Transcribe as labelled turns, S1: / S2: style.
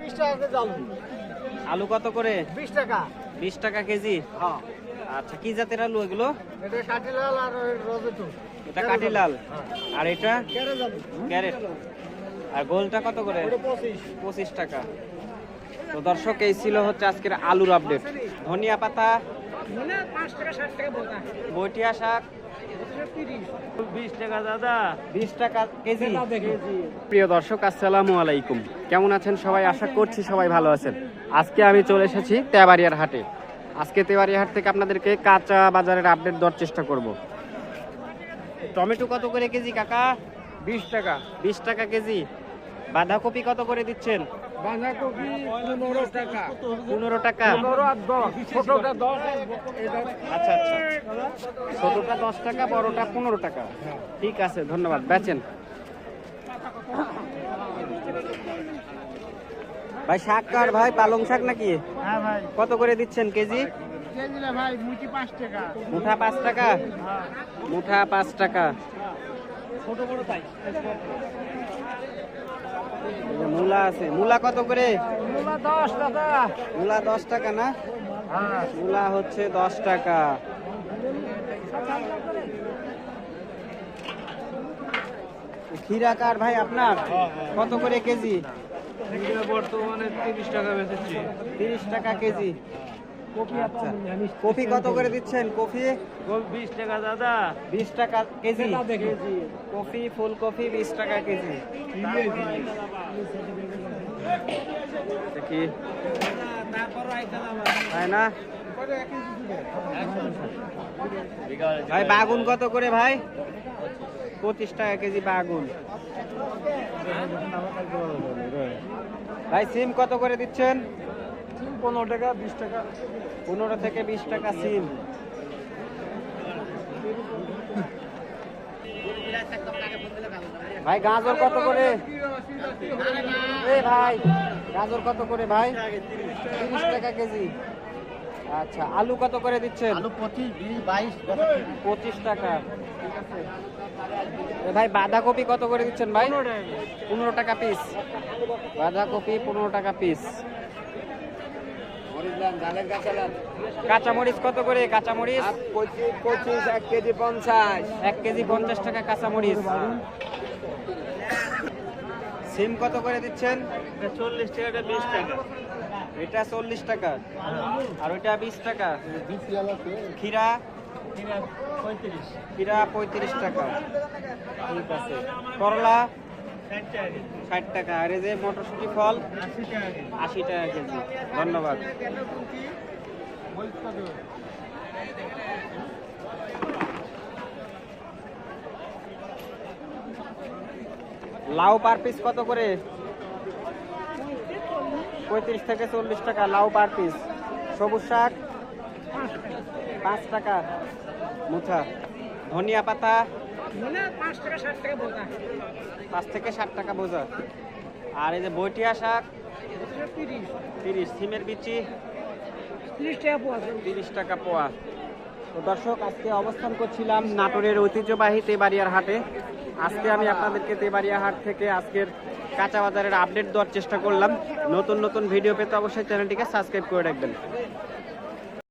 S1: বিশ টাকা কেজি আলু
S2: আলু কত করে?
S1: বিশ টাকা।
S2: বিশ টাকা কেজি?
S1: হ্যাঁ।
S2: আচ্ছা কি জাতের আলু এগুলো?
S1: এটা ষাটি লাল আর রজতু
S2: এটা কাঠিলাল আর এটা? ক্যারেট আর গোলটা কত করে?
S1: পঁচিশ।
S2: টাকা। তো দর্শক এই ছিল হচ্ছে আজকের আলুর আপডেট। ধনিয়া পাতা বইটিয়া শাক প্রিয় দর্শক আসসালামু আলাইকুম। কেমন আছেন সবাই? আশা করছি সবাই ভালো আছেন। আজকে আমি চলে এসেছি তেবাড়িয়ার হাটে। আজকে তেবাড়িয়া হাট থেকে আপনাদেরকে কাঁচা বাজারের আপডেট দেওয়ার চেষ্টা করব। টমেটো কত করে কেজি কাকা?
S1: বিশ টাকা।
S2: বিশ টাকা কেজি। বাঁধাকপি কত করে দিচ্ছেন?
S1: বাঁধাকপি পনেরো টাকা।
S2: পনেরো টাকা।
S1: পনেরো আর দশ। ছোটটা দশ
S2: আচ্ছা আচ্ছা। ছোটটা দশ টাকা বড়টা পনেরো টাকা। ঠিক আছে ধন্যবাদ। বেচেন। ভাই শাক কার ভাই? পালং শাক নাকি?
S1: হ্যাঁ ভাই।
S2: কত করে দিচ্ছেন কেজি?
S1: ভাই টাকা।
S2: মুঠা পাঁচ টাকা?
S1: হ্যাঁ।
S2: মুঠা পাঁচ টাকা।
S1: ছোট বড় তাই।
S2: মূলা আছে। মূলা কত করে?
S1: দশ টাকা।
S2: মূলা দশ টাকা না?
S1: হ্যাঁ।
S2: মূলা হচ্ছে দশ টাকা। খিরা কার ভাই আপনার? কত করে কেজি?
S1: বর্তমানে তিরিশ টাকা বেচেছি।
S2: তিরিশ টাকা কেজি। আচ্ছা। কফি কত করে দিচ্ছেন কফি
S1: বিশ টাকা দাদা।
S2: বিশ টাকা কেজি।
S1: কেজি।
S2: কফি ফুলকপি বিশ টাকা কেজি। দেখি তাই না? ভাই বাগুন কত করে ভাই? পঁচিশ টাকা কেজি বাগুন। ভাই সিম কত করে দিচ্ছেন?
S1: পনেরো টাকা বিশ টাকা
S2: পনেরো থেকে বিশ টাকা সিম। ভাই গাজর কত করে? এ ভাই গাজর কত করে ভাই? তিরিশ টাকা কেজি। আচ্ছা আলু কত করে দিচ্ছেন?
S1: আলু পঁচিশ বিশ বাইশ
S2: পঁচিশ টাকা। ভাই বাঁধাকপি কত করে দিচ্ছেন ভাই? পনেরো টাকা। পিস বাঁধাকপি পনেরো টাকা পিস কাঁচামরিচ কত করে? কাঁচামরিচ?
S1: পঁচিশ এক কেজি পঞ্চাশ।
S2: এক কেজি পঞ্চাশ টাকা কাঁচামরিচ। সিম কত করে দিচ্ছেন?
S1: চল্লিশ টাকাটা বিশ টাকা।
S2: এটা চল্লিশ টাকা। আর ওইটা বিশ টাকা। খিরা
S1: পঁয়ত্রিশ।
S2: খিরা পঁয়ত্রিশ টাকা। ঠিক আছে। করলা?
S1: ষাট টাকা।
S2: আর এই যে মটরশুঁটি ফল,
S1: আশি টাকা
S2: কেজি। ধন্যবাদ। লাউ পার পিস কত করে? পঁয়ত্রিশ থেকে চল্লিশ টাকা লাউ পার পিস। সবুজ শাক? পাঁচ টাকা। মুঠা ধনিয়া পাতা?
S1: পাঁচ টাকা ষাট টাকা বলতা
S2: পাঁচ থেকে ষাট টাকা বোঝা। আর এই যে বইটিয়া শাক
S1: তিরিশ।
S2: তিরিশ। সিমের বিচি
S1: তিরিশ টাকা পোয়া
S2: তিরিশ টাকা পোয়া। তো দর্শক আজকে অবস্থান করছিলাম নাটোরের ঐতিহ্যবাহী তেবাড়িয়ার হাটে। আজকে আমি আপনাদেরকে তেবাড়িয়া হাট থেকে আজকের কাঁচা বাজারের আপডেট দেওয়ার চেষ্টা করলাম। নতুন নতুন ভিডিও পেতে অবশ্যই চ্যানেলটিকে সাবস্ক্রাইব করে রাখবেন।